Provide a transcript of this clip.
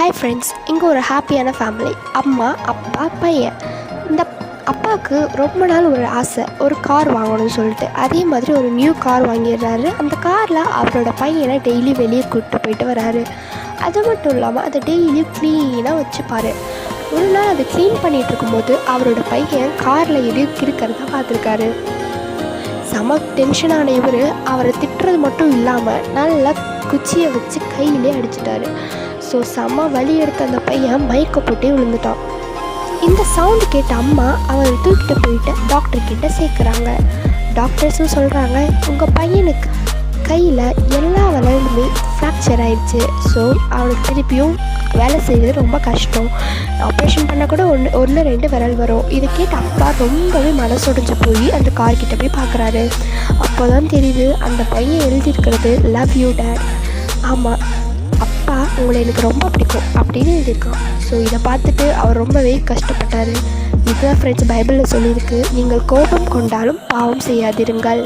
Hi friends இங்கே ஒரு ஹாப்பியான ஃபேமிலி அம்மா அப்பா பையன். இந்த அப்பாவுக்கு ரொம்ப நாள் ஒரு ஆசை ஒரு கார் வாங்கணும்னு சொல்லிட்டு. அதே மாதிரி ஒரு நியூ கார் வாங்கிடுறாரு. அந்த காரில் அவரோட பையனை டெய்லி வெளியே கூப்பிட்டு போயிட்டு வராரு. அது மட்டும் இல்லாமல் அதை டெய்லியும் க்ளீனாக வச்சுப்பார். ஒரு நாள் அதை க்ளீன் பண்ணிகிட்டு இருக்கும்போது அவரோட பையன் காரில் எதையும் கிறுக்கிறத பார்த்துருக்காரு. செம டென்ஷனான இவர். அவரை திட்டுறது மட்டும் இல்லாமல் நல்லா குச்சியை வச்சு கையிலே அடிச்சிட்டாரு. ஸோ செம வலி எடுத்த அந்த பையன் மயக்க போட்டே விழுந்துட்டான். இந்த சவுண்டு கேட்ட அம்மா அவரை தூக்கிட்டு போயிட்டு டாக்டர் கிட்ட சேர்க்குறாங்க. டாக்டர்ஸும் சொல்கிறாங்க உங்கள் பையனுக்கு கையில் எல்லா விரலுமே ஃப்ராக்சர் ஆயிடுச்சு. ஸோ அவனுக்கு திருப்பியும் வேலை செய்கிறது ரொம்ப கஷ்டம். ஆப்ரேஷன் பண்ணால் கூட ஒன்று ஒன்று ரெண்டு விரல் வரும். இதை கேட்டு அப்பா ரொம்பவே மனசுடைஞ்சு போய் அந்த கார்கிட்ட போய் பார்க்குறாரு அப்போ தான் தெரியுது அந்த பையன் எழுதியிருக்கிறது லவ் யூ டேட் ஆமாம் அப்பா உங்களை எனக்கு ரொம்ப பிடிக்கும் அப்படின்னு எழுதியிருக்கான். ஸோ இதை பார்த்துட்டு அவர் ரொம்பவே கஷ்டப்பட்டார். இதுதான் ஃப்ரெண்ட்ஸ் பைபிளில் சொல்லியிருக்கு. நீங்கள் கோபம் கொண்டாலும் பாவம் செய்யாதிருங்கள்.